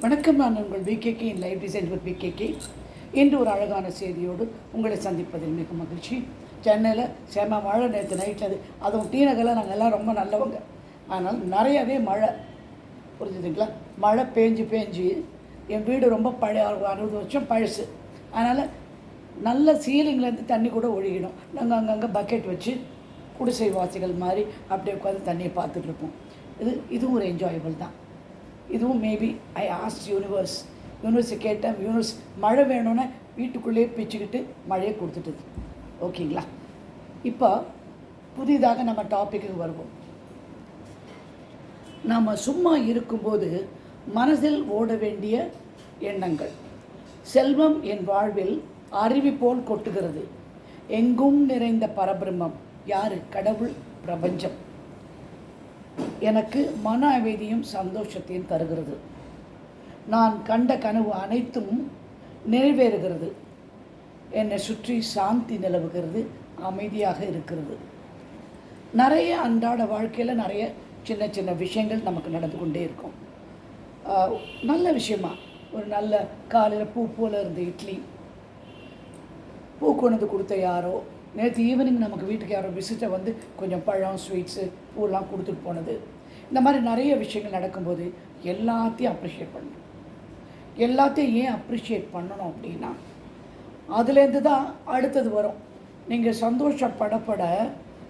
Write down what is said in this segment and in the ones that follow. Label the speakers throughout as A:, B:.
A: வணக்கம் நான் உங்கள் VKK in life design with VKK இன்று ஒரு அழகான செய்தியோடு உங்களை சந்திப்பதில் மிக மகிழ்ச்சி. சென்னையில் சேமா மழை நேற்று நைட்டில் அது அதுவும் டீநகரில் நாங்கள் எல்லாம் ரொம்ப நல்லவங்க. அதனால் நிறையவே மழை. புரிஞ்சுதுங்களா? மழை பேஞ்சு பேஞ்சு என் வீடு ரொம்ப பழைய அறுபது வருஷம் பழசு. அதனால் நல்ல சீலிங்லேருந்து தண்ணி கூட ஒழுகிடும். நாங்கள் அங்கங்கே பக்கெட் வச்சு குடிசை வாசிகள் மாதிரி அப்படியே உட்காந்து தண்ணியை பார்த்துட்ருப்போம் இது இதுவும் ஒரு என்ஜாயபிள் தான். இதுவும் மேபி ஐ ஆஸ்ட் யூனிவர்ஸ் யூனிவர்ஸை கேட்டேன் யூனிவர்ஸ் மழை வேணும்னு வீட்டுக்குள்ளேயே பிச்சுக்கிட்டு மழையை கொடுத்துட்டுது. ஓகேங்களா? இப்போ புதிதாக நம்ம டாப்பிக்கு வருவோம். நாம் சும்மா இருக்கும்போது மனதில் ஓட வேண்டிய எண்ணங்கள். செல்வம் என் வாழ்வில் அருவி போல் கொட்டுகிறது. எங்கும் நிறைந்த பரபிரம்மம். யாரு? கடவுள் பிரபஞ்சம். எனக்கு மன அமைதியும் சந்தோஷத்தையும் தருகிறது. நான் கண்ட கனவு அனைத்தும் நிறைவேறுகிறது. என்னை சுற்றி சாந்தி நிலவுகிறது அமைதியாக இருக்கிறது. நிறைய அன்றாட வாழ்க்கையில் நிறைய சின்ன சின்ன விஷயங்கள் நமக்கு நடந்து கொண்டே இருக்கும். நல்ல விஷயமா? ஒரு நல்ல காலையில் பூ போல் இருந்த இட்லி. பூ கொண்டு வந்து கொடுத்த யாரோ? நேற்று ஈவினிங் நமக்கு வீட்டுக்கு யாரோ விசிட்டை வந்து கொஞ்சம் பழம் ஸ்வீட்ஸு பூலாம் கொடுத்துட்டு போனது. இந்த மாதிரி நிறைய விஷயங்கள் நடக்கும்போது எல்லாத்தையும் அப்ரிஷியேட் பண்ணணும். எல்லாத்தையும் ஏன் அப்ரிஷியேட் பண்ணணும் அப்படின்னா அதுலேருந்து தான் அடுத்தது வரும். நீங்கள் சந்தோஷப்படப்பட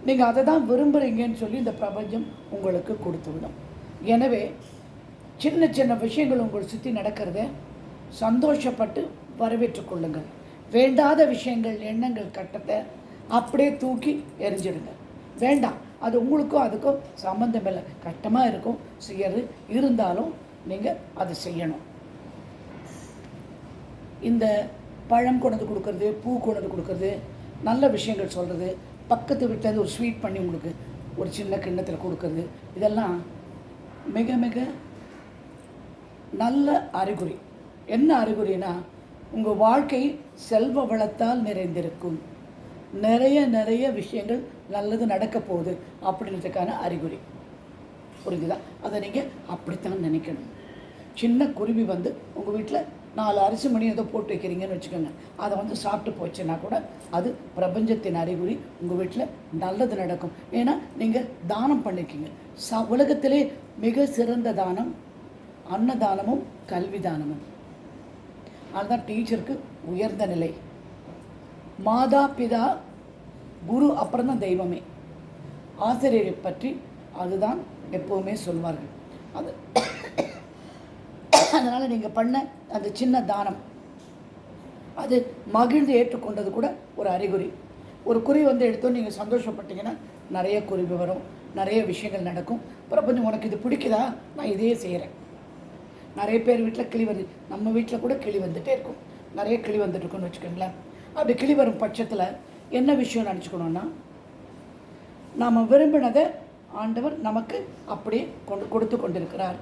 A: நீங்கள் அதை தான் விரும்புகிறீங்கன்னு சொல்லி இந்த பிரபஞ்சம் உங்களுக்கு கொடுத்து விடும். எனவே சின்ன சின்ன விஷயங்கள் உங்களை சுற்றி நடக்கிறத சந்தோஷப்பட்டு வரவேற்று கொள்ளுங்கள். வேண்டாத விஷயங்கள் எண்ணங்கள் கட்டத்தை அப்படியே தூக்கி எரிஞ்சிடுங்க வேண்டாம். அது உங்களுக்கும் அதுக்கும் சம்மந்தம் இல்லை. கஷ்டமாக இருக்கும் செய்யறது இருந்தாலும் நீங்கள் அதை செய்யணும். இந்த பழம் கொண்டு வந்து கொடுக்கறது பூ கொண்டு வந்து கொடுக்கறது நல்ல விஷயங்கள் சொல்கிறது பக்கத்து வீட்டிலேருந்து ஒரு ஸ்வீட் பண்ணி உங்களுக்கு ஒரு சின்ன கிண்ணத்தில் கொடுக்கறது இதெல்லாம் மிக மிக நல்ல அறிகுறி. என்ன அறிகுறினா உங்கள் வாழ்க்கை செல்வ வளத்தால் நிறைந்திருக்கும். நிறைய நிறைய விஷயங்கள் நல்லது நடக்க போகுது அப்படின்றதுக்கான அறிகுறி. புரிஞ்சுதா? அதை நீங்கள் அப்படித்தான் நினைக்கணும். சின்ன குருவி வந்து உங்கள் வீட்டில் நாலு அரிசி மணி ஏதோ போட்டு வைக்கிறீங்கன்னு வச்சுக்கோங்க. அதை வந்து சாப்பிட்டு போச்சுன்னா கூட அது பிரபஞ்சத்தின் அறிகுறி உங்கள் வீட்டில் நல்லது நடக்கும். ஏன்னா நீங்கள் தானம் பண்ணிருக்கீங்க. ச உலகத்திலே மிக சிறந்த தானம் அன்னதானமும் கல்வி தானமும். அதுதான் டீச்சருக்கு உயர்ந்த நிலை. மாதா பிதா குரு அப்புறம் தான் தெய்வமே. ஆசிரியரை பற்றி அதுதான் எப்போவுமே சொல்வார்கள். அது அதனால் நீங்கள் பண்ண அந்த சின்ன தானம் அது மகிழ்ந்து ஏற்றுக்கொண்டது கூட ஒரு அறிகுறி. ஒரு குறி வந்து எடுத்தோம் நீங்கள் சந்தோஷப்பட்டீங்கன்னா நிறைய குறிவு வரும் நிறைய விஷயங்கள் நடக்கும். பிரபஞ்சம் உனக்கு இது பிடிக்குதா? நான் இதையே செய்கிறேன் நிறைய பேர் வீட்டில் கிளி வருது நம்ம வீட்டில் கூட கிளி வந்துகிட்டே இருக்கும். நிறைய கிளி வந்துட்டு இருக்குன்னு வச்சுக்கோங்களேன். அப்படி கிளி வரும் பட்சத்தில் என்ன விஷயம் நினச்சிக்கணுன்னா நாம் விரும்பினதை ஆண்டவர் நமக்கு அப்படியே கொண்டு கொடுத்து கொண்டிருக்கிறார்.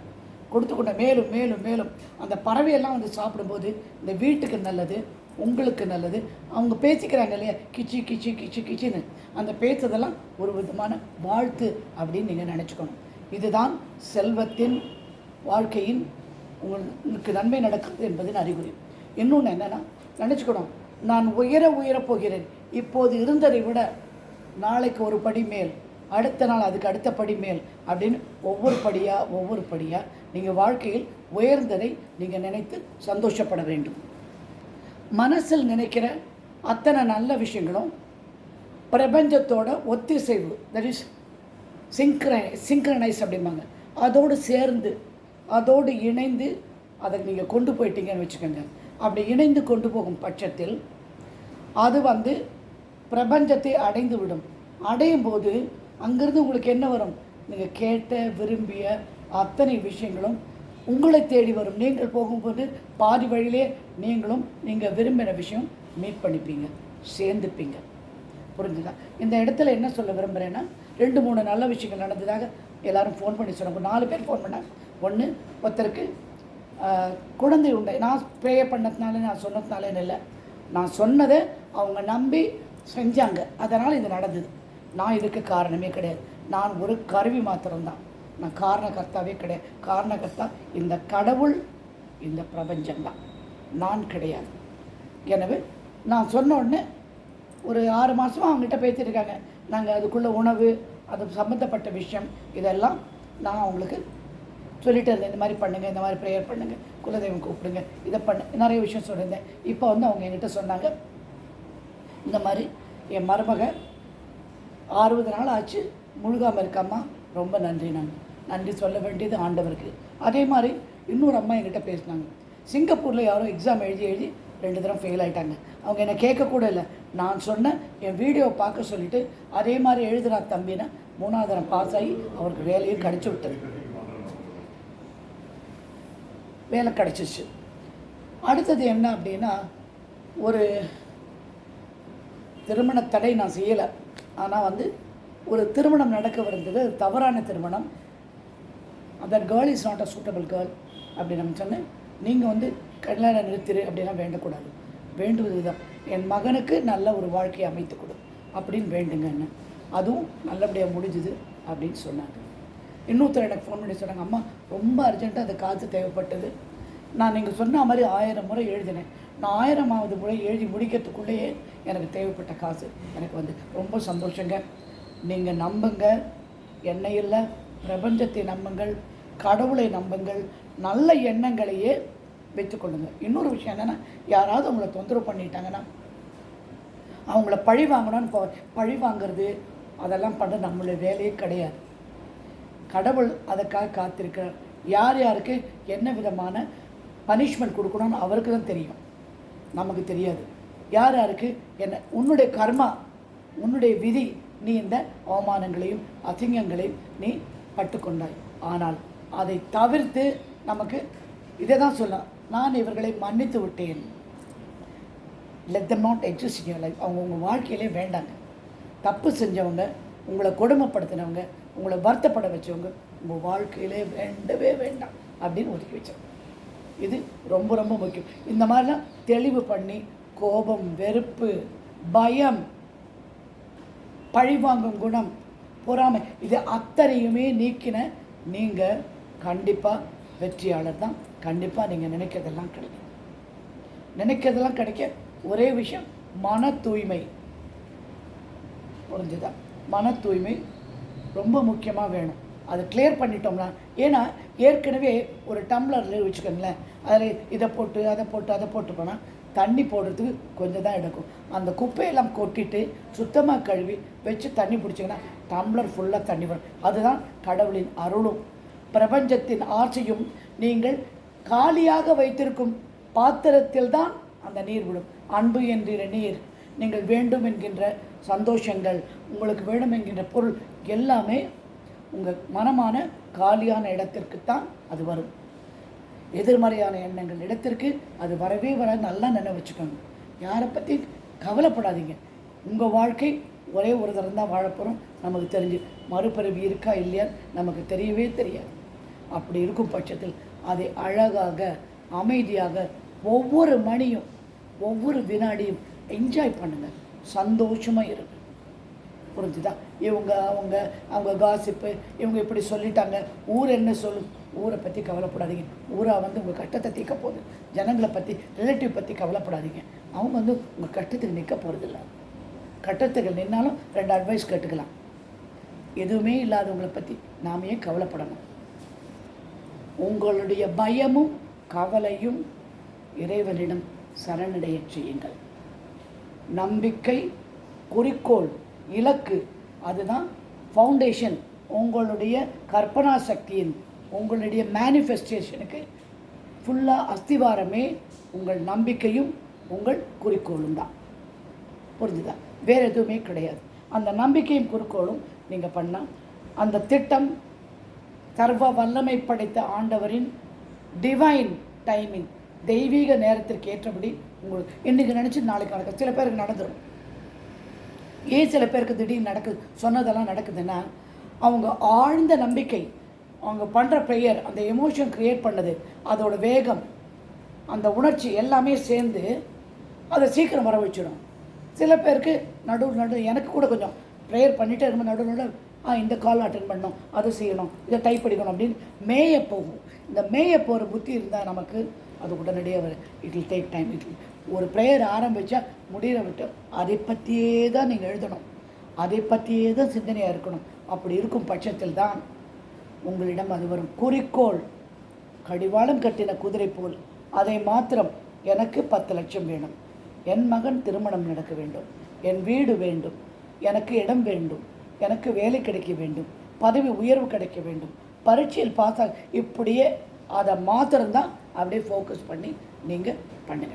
A: கொடுத்து கொண்ட மேலும் மேலும் மேலும் அந்த பறவையெல்லாம் வந்து சாப்பிடும்போது இந்த வீட்டுக்கு நல்லது உங்களுக்கு நல்லது அவங்க பேசிக்கிறாங்க இல்லையா கிச்சி கிச்சி கிச்சி கிச்சின்னு. அந்த பேசுறதெல்லாம் ஒரு விதமான வாழ்த்து அப்படின்னு நீங்கள் நினச்சிக்கணும். இதுதான் செல்வத்தின் வாழ்க்கையின் உங்களுக்கு நன்மை நடக்கிறது என்பதின் அறிகுறி. இன்னொன்று என்னென்னா நினச்சிக்கணும் நான் உயர உயரப் போகிறேன். இப்போது இருந்ததை விட நாளைக்கு ஒரு படி மேல் அடுத்த நாள் அதுக்கு அடுத்த படி மேல் அப்படின்னு ஒவ்வொரு படியாக ஒவ்வொரு படியாக நீங்கள் வாழ்க்கையில் உயர்ந்ததை நீங்கள் நினைத்து சந்தோஷப்பட வேண்டும். மனசில் நினைக்கிற அத்தனை நல்ல விஷயங்களும் பிரபஞ்சத்தோட ஒத்திசைவு தட் இஸ் சிங்க்ரை சிங்க்ரனைஸ் அப்படிம்பாங்க. அதோடு சேர்ந்து அதோடு இணைந்து அதை நீங்கள் கொண்டு போயிட்டீங்கன்னு வச்சுக்கோங்க. அப்படி இணைந்து கொண்டு போகும் பட்சத்தில் அது வந்து பிரபஞ்சத்தை அடைந்து விடும் அடையும் போது அங்கேருந்து உங்களுக்கு என்ன வரும்? நீங்கள் கேட்ட விரும்பிய அத்தனை விஷயங்களும் உங்களை தேடி வரும். நீங்கள் போகும்போது பாதி வழியிலே நீங்களும் நீங்கள் விரும்பின விஷயம் மீட் பண்ணிப்பீங்க சேர்ந்துப்பீங்க. புரிஞ்சுதா? இந்த இடத்துல என்ன சொல்ல விரும்புகிறேன்னா ரெண்டு மூணு நல்ல விஷயங்கள் நடந்ததாக எல்லாரும் ஃபோன் பண்ணி சொன்னாங்க. நாலு பேர் ஃபோன் பண்ணாங்க. ஒன்று ஒருத்தருக்கு குழந்தை உண்டை. நான் ப்ரே பண்ணதுனால நான் சொன்னதுனால இல்லை. நான் சொன்னதை அவங்க நம்பி செஞ்சாங்க. அதனால் இது நடந்தது. நான் இதுக்கு காரணமே கிடையாது. நான் ஒரு கருவி மாத்திரம்தான். நான் காரணகர்த்தாவே கிடையாது. காரணகர்த்தா இந்த கடவுள் இந்த பிரபஞ்சம்தான். நான் கிடையாது. எனவே நான் சொன்ன உடனே ஒரு ஆறு மாதமாக அவங்ககிட்ட பேசியிருக்காங்க நாங்கள் அதுக்குள்ளே உணவு அது சம்மந்தப்பட்ட விஷயம் இதெல்லாம் நான் அவங்களுக்கு சொல்லிட்டு இருந்தேன். இந்த மாதிரி பண்ணுங்கள் இந்த மாதிரி ப்ரேயர் பண்ணுங்கள் குலதெய்வம் கூப்பிடுங்க இதை பண்ணு நிறைய விஷயம் சொல்லியிருந்தேன். இப்போ வந்து அவங்க என்கிட்ட சொன்னாங்க. இந்த மாதிரி என் மருமக அறுபது நாள் ஆச்சு முழுகாமல் இருக்காம்மா. ரொம்ப நன்றி நான். நன்றி சொல்ல வேண்டியது ஆண்டவருக்கு. அதே மாதிரி இன்னொரு அம்மா என்கிட்ட பேசினாங்க. சிங்கப்பூரில் யாரும் எக்ஸாம் எழுதி எழுதி ரெண்டு தரம் ஃபெயில் ஆகிட்டாங்க அவங்க என்னை கேட்கக்கூட இல்லை. நான் சொன்னேன் என் வீடியோவை பார்க்க சொல்லிவிட்டு அதே மாதிரி எழுதுனா தம்பினா மூணாவது தரம் பாஸ் ஆகி அவருக்கு வேலையும் கிடச்சி விட்டது. வேலை கிடச்சிச்சு. அடுத்தது என்ன அப்படின்னா ஒரு திருமண தடை நான் செய்யலை. ஆனால் வந்து ஒரு திருமணம் நடக்கவிருந்தது அது தவறான திருமணம். அந்த girl is not a suitable girl அப்படின்னு நம்ம சொன்னேன். நீங்கள் வந்து கல்யாணம் நிறுத்திரு அப்படிலாம் வேண்டக்கூடாது. வேண்டுவது தான் என் மகனுக்கு நல்ல ஒரு வாழ்க்கையை அமைத்து கொடு அப்படின்னு வேண்டுங்க என்ன அதுவும் நல்லபடியாக முடிஞ்சுது அப்படின்னு சொன்னாங்க. இன்னொருத்தர் எனக்கு ஃபோன் பண்ணி சொன்னாங்க அம்மா ரொம்ப அர்ஜென்ட்டாக அந்த காசு தேவைப்பட்டது. நான் நீங்கள் சொன்ன மாதிரி ஆயிரம் முறை எழுதினேன். நான் ஆயிரமாவது முறை எழுதி முடிக்கிறதுக்குள்ளேயே எனக்கு தேவைப்பட்ட காசு. எனக்கு வந்து ரொம்ப சந்தோஷங்க. நீங்கள் நம்புங்க. என்னை இல்லை பிரபஞ்சத்தை நம்புங்கள் கடவுளை நம்புங்கள் நல்ல எண்ணங்களையே வச்சுக்கொள்ளுங்க இன்னொரு விஷயம் என்னென்னா யாராவது உங்களை தொந்தரவு பண்ணிட்டாங்கன்னா அவங்கள பழி வாங்கணும்னு போ பழி வாங்குறது அதெல்லாம் பண்ண நம்மளுடைய வேலையே கிடையாது. கடவுள் அதுக்காக காத்திருக்கிறார். யார் யாருக்கு என்ன விதமான பனிஷ்மெண்ட் கொடுக்கணும்னு அவருக்கு தான் தெரியும். நமக்கு தெரியாது. யார் யாருக்கு என்ன உன்னுடைய கர்மா உன்னுடைய விதி நீ இந்த அவமானங்களையும் அசிங்கங்களையும் நீ பட்டுக்கொண்டாய். ஆனால் அதை தவிர்த்து நமக்கு இதை தான் சொல்லலாம். நான் இவர்களை மன்னித்து விட்டேன். Let them not exist in life அவங்க உங்கள் வாழ்க்கையிலே வேண்டாங்க. தப்பு செஞ்சவங்க உங்களை கொடுமைப்படுத்தினவங்க உங்களை வருத்தப்பட வச்சவங்க உங்கள் வாழ்க்கையிலே வேண்டவே வேண்டாம் அப்படின்னு ஒதுக்கி வச்சாங்க. இது ரொம்ப ரொம்ப முக்கியம். இந்த மாதிரிலாம் தெளிவு பண்ணி கோபம் வெறுப்பு பயம் பழிவாங்கும் குணம் பொறாமை இது அத்தனையுமே நீக்கின நீங்கள் கண்டிப்பாக வெற்றியாளர் தான். கண்டிப்பாக நீங்கள் நினைக்கிறதெல்லாம் கிடைக்கும். நினைக்கிறதெல்லாம் கிடைக்க ஒரே விஷயம் மன தூய்மை. புரிஞ்சுதா? மன தூய்மை ரொம்ப முக்கியமாக வேணும். அதை கிளியர் பண்ணிட்டோம்னா ஏன்னா ஏற்கனவே ஒரு டம்ளரில் வச்சுக்கோங்களேன் அதில் இதை போட்டு அதை போட்டு அதை போட்டு போனால் தண்ணி போடுறதுக்கு கொஞ்சம் தான் எடுக்கும். அந்த குப்பையெல்லாம் கொட்டிட்டு சுத்தமாக கழுவி வச்சு தண்ணி பிடிச்சிங்கன்னா டம்ளர் ஃபுல்லாக தண்ணி வரும். அதுதான் கடவுளின் அருளும். பிரபஞ்சத்தின் ஆட்சியும் நீங்கள் காலியாக வைத்திருக்கும் பாத்திரத்தில் தான் அந்த நீர் விடும் அன்பு என்கிற நீர் நீங்கள் வேண்டும் என்கின்ற சந்தோஷங்கள் உங்களுக்கு வேண்டும் என்கின்ற பொருள் எல்லாமே உங்கள் மனமான காலியான இடத்திற்கு தான் அது வரும். எதிர்மறையான எண்ணங்கள் இடத்திற்கு அது வரவே வர நல்லா நினைவு வச்சுக்கோங்க. யாரை பற்றி கவலைப்படாதீங்க. உங்கள் வாழ்க்கை ஒரே ஒரு தரம் தான் வாழப்போகிறோம் நமக்கு தெரிஞ்சு மறுபிறவி இருக்கா இல்லையா நமக்கு தெரியவே தெரியாது. அப்படி இருக்கும் பட்சத்தில் அதை அழகாக அமைதியாக ஒவ்வொரு மணியும் ஒவ்வொரு வினாடியும் என்ஜாய் பண்ணுங்கள் சந்தோஷமாக இருங்க. புரிஞ்சுதா? இவங்க அவங்க அவங்க காசிப்பு இவங்க இப்படி சொல்லிட்டாங்க. ஊர் என்ன சொல்லும்? ஊரை பற்றி கவலைப்படாதீங்க. ஊரா வந்து உங்கள் கட்டத்தை தீர்க்க போகுது. ஜனங்களை பற்றி ரிலேட்டிவ் பற்றி கவலைப்படாதீங்க. அவங்க வந்து உங்கள் கஷ்டத்துக்கு நிற்க போகிறதில்ல கட்டத்துக்கு நின்னாலும் ரெண்டு அட்வைஸ் கேட்டுக்கலாம். எதுவுமே இல்லாதவங்களை பற்றி நாம் ஏன் கவலைப்படணும்? உங்களுடைய பயமும் கவலையும் இறைவனிடம் சரணடைய செய்யுங்கள். நம்பிக்கை குறிக்கோள் இலக்கு அதுதான் ஃபவுண்டேஷன் உங்களுடைய கற்பனா சக்தியின் உங்களுடைய மேனிஃபெஸ்டேஷனுக்கு ஃபுல்லாக அஸ்திவாரமே உங்கள் நம்பிக்கையும் உங்கள் குறிக்கோளும் தான். புரிஞ்சுதா? வேறு எதுவுமே கிடையாது. அந்த நம்பிக்கையும் குறிக்கோளும் நீங்கள் பண்ணால் அந்த திட்டம் சர்வ வல்லமை படைத்த ஆண்டவரின் டிவைன் டைமிங் தெய்வீக நேரத்திற்கு ஏற்றபடி உங்களுக்கு இன்றைக்கி நினச்சி நாளைக்கு நடக்கும் சில பேருக்கு நடந்துடும் ஏன் சில பேருக்கு திடீர்னு நடக்குது? சொன்னதெல்லாம் நடக்குதுன்னா அவங்க ஆழ்ந்த நம்பிக்கை அவங்க பண்ணுற ப்ரேயர் அந்த எமோஷன் க்ரியேட் பண்ணது அதோட வேகம் அந்த உணர்ச்சி எல்லாமே சேர்ந்து அதை சீக்கிரம் வர வச்சிடும் சில பேருக்கு நடுவு நடு எனக்கு கூட கொஞ்சம் ப்ரேயர் பண்ணிகிட்டே இருக்கும்போது நடுவு நடு ஆ இந்த கால் அட்டன் பண்ணணும் அதை செய்யணும் இதை டைப் படிக்கணும் அப்படின்னு மேய போகும். இந்த மேய போகிற புத்தி இருந்தால் நமக்கு அது உடனடியாக it will take time it ஒரு ப்ரேயர் ஆரம்பித்தா முடிகிற விட்டு அதை பற்றியே தான் நீங்கள் எழுதணும். அதை பற்றியே தான் சிந்தனையாக இருக்கணும். அப்படி இருக்கும் பட்சத்தில் தான் உங்களிடம் அது வரும். குறிக்கோள். கடிவாளம் கட்டின குதிரை போல். அதை மாத்திரம் எனக்கு பத்து லட்சம் வேணும். என் மகன் திருமணம் நடக்க வேண்டும். என் வீடு வேண்டும். எனக்கு இடம் வேண்டும். எனக்கு வேலை கிடைக்க வேண்டும். பதவி உயர்வு கிடைக்க வேண்டும். பரீட்சையில் பார்த்தா இப்படியே அதை மாத்திரம்தான் அப்படியே ஃபோக்கஸ் பண்ணி நீங்கள் பண்ணுங்க.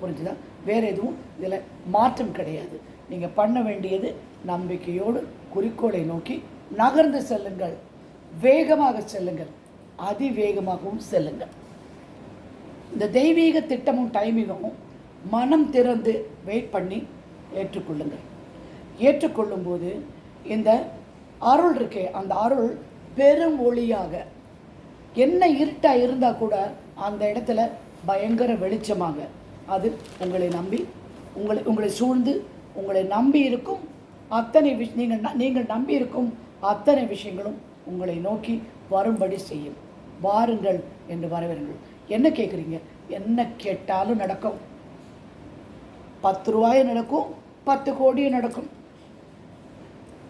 A: புரிஞ்சுதா? வேறு எதுவும் இதில் மாற்றம் கிடையாது. நீங்கள் பண்ண வேண்டியது நம்பிக்கையோடு குறிக்கோளை நோக்கி நகர்ந்து செல்லுங்கள். வேகமாக செல்லுங்கள். அதிவேகமாகவும் செல்லுங்கள். இந்த தெய்வீக திட்டமும் டைமிங்கும் மனம் திறந்து வெயிட் பண்ணி ஏற்றுக்கொள்ளுங்கள். ஏற்றுக்கொள்ளும்போது இந்த அருள் இருக்கே அந்த அருள் பெரும் ஒளியாக என்ன இருட்டாக இருந்தால் கூட அந்த இடத்துல பயங்கர வெளிச்சமாக அது உங்களை நம்பி உங்களை உங்களை சூழ்ந்து உங்களை நம்பி இருக்கும் அத்தனை விஷ் நீங்கள் நீங்கள் நம்பி இருக்கும் அத்தனை விஷயங்களும் உங்களை நோக்கி வரும்படி செய்யும். வாருங்கள் என்று வரவேறுங்கள் என்ன கேட்குறீங்க? என்ன கேட்டாலும் நடக்கும். பத்து ரூபாயும் நடக்கும் பத்து கோடியும் நடக்கும்.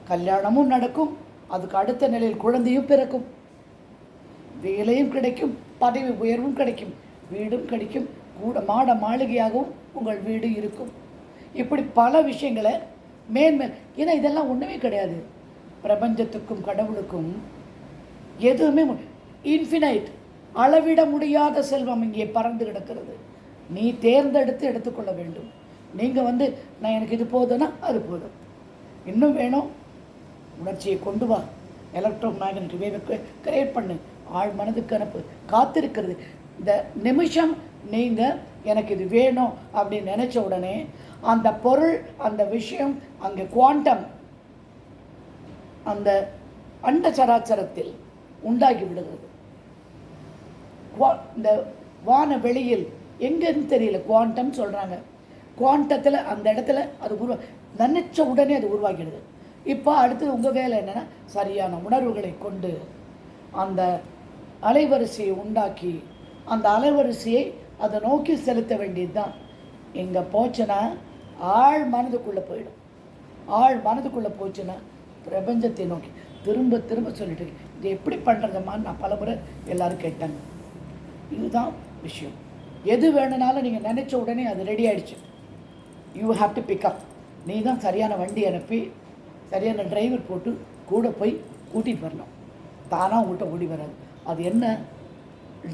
A: கல்யாணமும் நடக்கும் அதுக்கு அடுத்த நிலையில் குழந்தையும் பிறக்கும். வேலையும் கிடைக்கும் பதவி உயர்வும் கிடைக்கும் வீடும் கிடைக்கும் கூட மாட மாளிகையாகவும் உங்கள் வீடு இருக்கும். இப்படி பல விஷயங்களை மேன்மேல் ஏன்னா இதெல்லாம் ஒன்றுமே கிடையாது. பிரபஞ்சத்துக்கும் கடவுளுக்கும் எதுவுமே இன்ஃபினைட் அளவிட முடியாத செல்வம் இங்கே பறந்து கிடக்கிறது. நீ தேர்ந்தெடுத்து எடுத்துக்கொள்ள வேண்டும். நீங்கள் வந்து நான் எனக்கு இது போதுன்னா அது போதும். இன்னும் வேணும்? உணர்ச்சியை கொண்டு வா. எலக்ட்ரோ மேக்னெட் வேவை கிரியேட் பண்ணு. ஆழ் மனதுக்கு அனுப்பு. காத்திருக்கிறது. இந்த நிமிஷம் நீங்கள் எனக்கு இது வேணும் அப்படின்னு நினச்ச உடனே அந்த பொருள் அந்த விஷயம் அங்கே குவாண்டம் அந்த அண்ட சராச்சரத்தில் உண்டாகி விடுகிறது. குவா- இந்த வான வெளியில் எங்கேன்னு தெரியல குவாண்டம் சொல்கிறாங்க குவாண்டத்தில் அந்த இடத்துல அது உருவா நினைச்ச உடனே அது உருவாக்கிடுது இப்போ அடுத்தது உங்கள் வேலை என்னென்னா சரியான உணர்வுகளை கொண்டு அந்த அலைவரிசையை உண்டாக்கி அந்த அலைவரிசையை அதை நோக்கி செலுத்த வேண்டியது தான் எங்கே போச்சுன்னா ஆழ் மனதுக்குள்ளே போயிடும். ஆழ் மனதுக்குள்ளே போச்சுன்னா பிரபஞ்சத்தை நோக்கி திரும்ப திரும்ப சொல்லிட்டு இருக்கேன். இது எப்படி பண்ணுறதுமான்னு நான் பலமுறை எல்லாரும் கேட்டாங்க. இதுதான் விஷயம். எது வேணுனாலும் நீங்கள் நினச்ச உடனே அது ரெடி ஆகிடுச்சு யூ ஹாவ் டு பிக்கப் நீ தான் சரியான வண்டி அனுப்பி சரியான டிரைவர் போட்டு கூட போய் கூட்டிகிட்டு வரணும். தானாக உங்கள்கிட்ட ஓடி வராது. அது என்ன?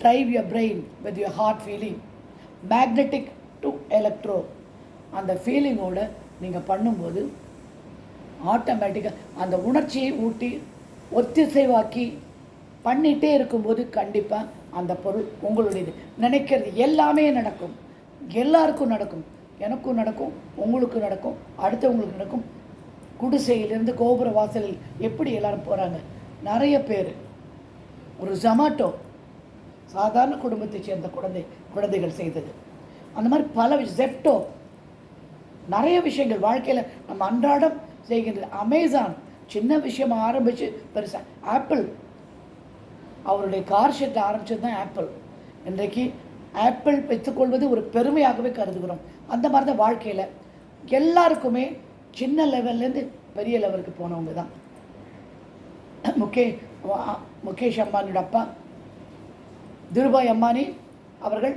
A: Drive your brain with your heart feeling magnetic to electro அந்த ஃபீலிங்கோட நீங்கள் பண்ணும்போது ஆட்டோமேட்டிக்காக அந்த உணர்ச்சியை ஊட்டி ஒத்திசைவாக்கி பண்ணிகிட்டே இருக்கும்போது கண்டிப்பாக அந்த பொருள் உங்களுடையது. நினைக்கிறது எல்லாமே நடக்கும். எல்லாருக்கும் நடக்கும். எனக்கும் நடக்கும் உங்களுக்கும் நடக்கும் அடுத்தவங்களுக்கு நடக்கும். குடிசையிலிருந்து கோபுர வாசலில் எப்படி எல்லோரும் போகிறாங்க நிறைய பேர். ஒரு ஜொமாட்டோ சாதாரண குடும்பத்தை சேர்ந்த குழந்தை குழந்தைகள் செய்தது. அந்த மாதிரி பல ஜெப்டோ நிறைய விஷயங்கள். வாழ்க்கையில் நம்ம அன்றாடம் செய்கின்றது. அமேசான் சின்ன விஷயமா ஆரம்பித்து பெருசாக ஆப்பிள் அவருடைய கார் ஷெட் ஆரம்பிச்சது தான் ஆப்பிள் இன்றைக்கு ஆப்பிள் பெற்றுக்கொள்வது ஒரு பெருமையாகவே கருதுகிறோம். அந்த மாதிரி தான் வாழ்க்கையில். எல்லாருக்குமே சின்ன லெவல்லேருந்து பெரிய லெவலுக்கு போனவங்க தான். முகே முகேஷ் அம்பானியோட அப்பா திருபாய் அம்பானி அவர்கள்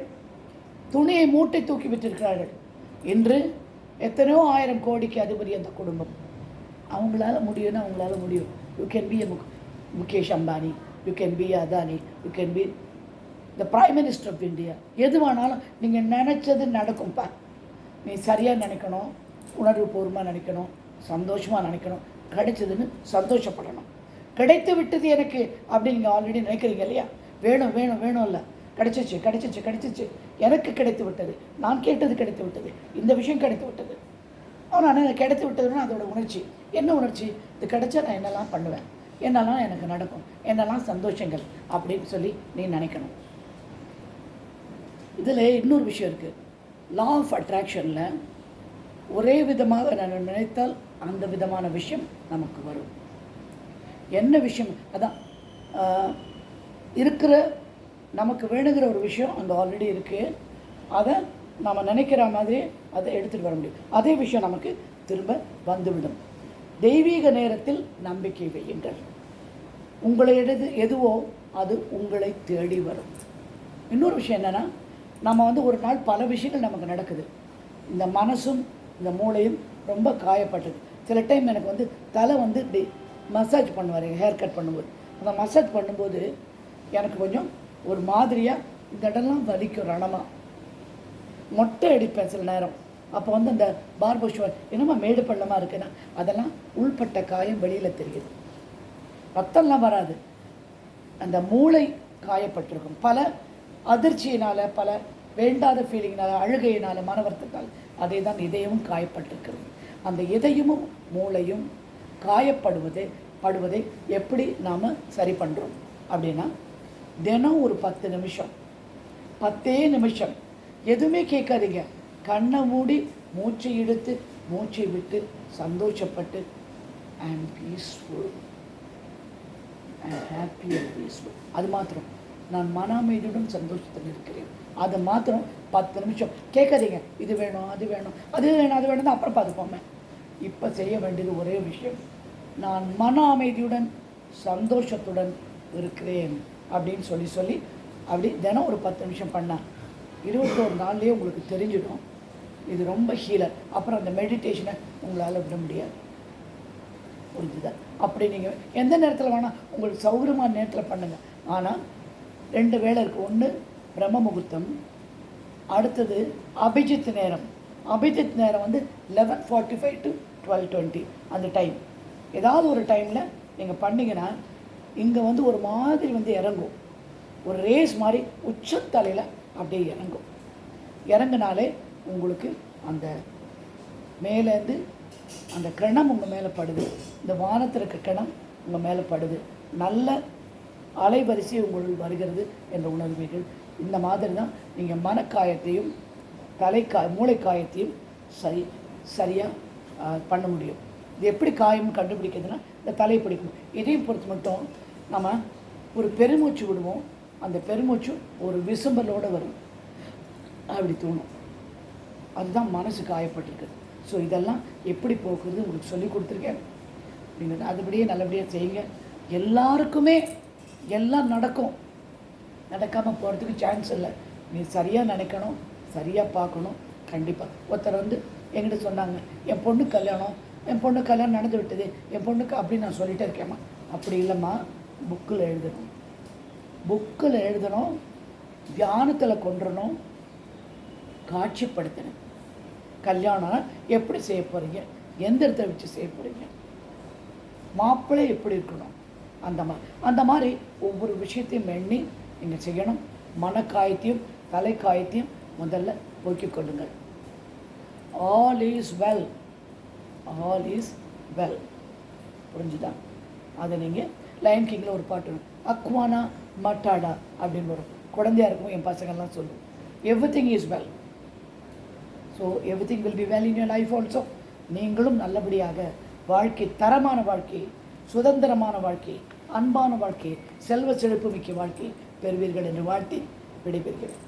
A: துணியை மூட்டை தூக்கி விட்டிருக்கிறார்கள். இன்று எத்தனையோ ஆயிரம் கோடிக்கு அதிபதி அந்த குடும்பம். அவங்களால முடியும்னா அவங்களால முடியும். யூ கேன் பி எ முக் Mukesh Ambani you can be Adani you can be the prime minister of India எது வேணாலும் நீங்கள் நினச்சது நடக்கும்ப்பா நீ சரியாக நினைக்கணும் உணர்வு பூர்வமாக நினைக்கணும் சந்தோஷமாக நினைக்கணும் கிடைச்சதுன்னு சந்தோஷப்படணும். கிடைத்து விட்டது எனக்கு அப்படின்னு நீங்கள் ஆல்ரெடி நினைக்கிறீங்க இல்லையா? வேணும் வேணும் வேணும் இல்லை. கிடைச்சிச்சு கிடைச்சிச்சு கிடைச்சிச்சு எனக்கு கிடைத்து விட்டது நான் கேட்டது கிடைத்து விட்டது இந்த விஷயம் கிடைத்து விட்டது. ஆனால் எனக்கு கிடைத்து விட்டதுன்னா அதோட உணர்ச்சி. என்ன உணர்ச்சி? இது கிடைச்சா நான் என்னெல்லாம் பண்ணுவேன்? என்னெல்லாம் எனக்கு நடக்கும்? என்னெல்லாம் சந்தோஷங்கள்? அப்படின்னு சொல்லி நீ நினைக்கணும். இதில் இன்னொரு விஷயம் இருக்குது லா ஆஃப் அட்ராக்ஷனில் ஒரே விதமாக நான் நினைத்தால் அந்த விதமான விஷயம் நமக்கு வரும். என்ன விஷயம்? அதான் இருக்கிற நமக்கு வேணுங்கிற ஒரு விஷயம் அங்கே ஆல்ரெடி இருக்குது அதை நம்ம நினைக்கிற மாதிரி அதை எடுத்துகிட்டு வர முடியும். அதே விஷயம் நமக்கு திரும்ப வந்துவிடும். தெய்வீக நேரத்தில் நம்பிக்கை வையுங்கள். உங்களை எது எதுவோ அது உங்களை தேடி வரும். இன்னொரு விஷயம் என்னென்னா நம்ம வந்து ஒரு நாள் பல விஷயங்கள் நமக்கு நடக்குது. இந்த மனசும் இந்த மூளையும் ரொம்ப காயப்பட்டது. சில டைம் எனக்கு வந்து தலை வந்து இப்படி மசாஜ் பண்ணுவார் ஹேர் கட் பண்ணும்போது. அந்த மசாஜ் பண்ணும்போது எனக்கு கொஞ்சம் ஒரு மாதிரியாக இந்த இடம்லாம் வலிக்கும் ரணமாக மொட்டை அடிப்பேன் சில நேரம். அப்போ வந்து அந்த பார்பர் ஷோ என்னமா மேடு பள்ளமாக இருக்குன்னா அதெல்லாம் உள்பட்ட காயம் வெளியில் தெரியுது. ரத்தம்லாம் வராது. அந்த மூளை காயப்பட்டிருக்கும். பல அதிர்ச்சியினால் பல வேண்டாத ஃபீலிங்கினால் அழுகையினால் மனவர்த்தத்தால் அதே தான் இதயமும் காயப்பட்டிருக்கிறது. அந்த இதயமும் மூளையும் காயப்படுவது படுவதை எப்படி நாம் சரி பண்ணுறோம் அப்படின்னா தினம் ஒரு பத்து நிமிஷம். பத்தே நிமிஷம். எதுவுமே கேட்காதீங்க. கண்ணை மூடி மூச்சை இழுத்து மூச்சை விட்டு சந்தோஷப்பட்டு ஐ ஆம் peaceful I am happy and peaceful அது மாத்திரம். நான் மன அமைதியுடன் சந்தோஷத்தில் இருக்கிறேன். அது மாத்திரம் பத்து நிமிஷம். கேட்காதீங்க. இது வேணும் அது வேணும். அது வேணும் அது வேணும் அப்புறம் பார்த்துப்போமே. இப்போ செய்ய வேண்டியது ஒரே விஷயம். நான் மன அமைதியுடன் சந்தோஷத்துடன் இருக்கிறேன் அப்படின்னு சொல்லி சொல்லி அப்படி தினம் ஒரு பத்து நிமிஷம் பண்ணால் இருபத்தோரு நாள்லேயே உங்களுக்கு தெரிஞ்சிடும். இது ரொம்ப ஹீலர் அப்புறம் அந்த மெடிடேஷனை உங்களால் விட முடியாது. புரிஞ்சுதா? அப்படி நீங்கள் எந்த நேரத்தில் வேணால் உங்களுக்கு சௌகரியமான நேரத்தில் பண்ணுங்கள் ஆனால் ரெண்டு வேளை இருக்குது ஒன்று பிரம்ம முகூர்த்தம். அடுத்தது அபிஜித் நேரம். அபிஜித் நேரம் வந்து eleven forty five to twelve twenty அந்த டைம் ஏதாவது ஒரு டைமில் நீங்கள் பண்ணீங்கன்னா இங்கே வந்து ஒரு மாதிரி வந்து இறங்கும். ஒரு ரேஸ் மாதிரி உச்சத்தலையில் அப்படியே இறங்கும். இறங்குனாலே உங்களுக்கு அந்த மேலேருந்து அந்த கிரணம் உங்கள் மேலே படுது. இந்த வானத்தில் இருக்க கிணம் உங்கள் மேலே படுது. நல்ல அலைவரிசை உங்களுக்கு வருகிறது என்ற உணர்வீர்கள். இந்த மாதிரி தான் நீங்கள் மனக்காயத்தையும் தலைக்காய மூளைக்காயத்தையும் சரி சரியாக பண்ண முடியும். இது எப்படி காயம் கண்டுபிடிக்கிறதுனா இந்த தலையை பிடிக்கும். இதையும் பொறுத்து மட்டும் நம்ம ஒரு பெருமூச்சு விடுவோம். அந்த பெருமூச்சு ஒரு விசும்பலோடு வரும். அப்படி தோணும். அதுதான் மனசு காயப்பட்டிருக்குது ஸோ இதெல்லாம் எப்படி போக்குறது உங்களுக்கு சொல்லி கொடுத்துருக்கேன். நீங்கள் அதுபடியே நல்லபடியாக செய்யுங்க. எல்லாருக்குமே எல்லாம் நடக்கும். நடக்காமல் போகிறதுக்கு சான்ஸ் இல்லை. நீ சரியாக நினைக்கணும் சரியாக பார்க்கணும் கண்டிப்பாக ஒருத்தர் வந்து என்கிட்ட சொன்னாங்க என் பொண்ணு கல்யாணம் என் பொண்ணு கல்யாணம் நடந்து விட்டது என் பொண்ணுக்கு அப்படி நான் சொல்லிட்டே இருக்கேம்மா. அப்படி இல்லைம்மா புக்கில் எழுதணும். புக்கில் எழுதணும் தியானத்தில் கொண்டுறணும் காட்சிப்படுத்தணும். கல்யாணம் எப்படி செய்ய போகிறீங்க எந்த இடத்த வச்சு செய்ய போகிறீங்க மாப்பிள்ளை எப்படி இருக்கணும்? அந்த மாதிரி அந்த மாதிரி ஒவ்வொரு விஷயத்தையும் எண்ணி நீங்கள் செய்யணும். மனக்காயத்தையும் தலைக்காயத்தையும் முதல்ல போக்கிக் கொள்ளுங்கள். All is well all is well புரிஞ்சுதா? அதை நீங்கள் லைன் கிங்கில் ஒரு பாட்டு வரும். அக்வானா மட்டாடா அப்படின்னு வரும். குழந்தையா இருக்கும் என் பசங்கள்லாம் சொல்லும். Everything is well so everything will be well in your life also நீங்களும் நல்லபடியாக வாழ்க்கை தரமான வாழ்க்கை சுதந்திரமான வாழ்க்கை அன்பான வாழ்க்கை செல்வ செழிப்பு மிக்க வாழ்க்கை பெறுவீர்கள் என்று வாழ்த்தி விடைபெறுகிறேன்.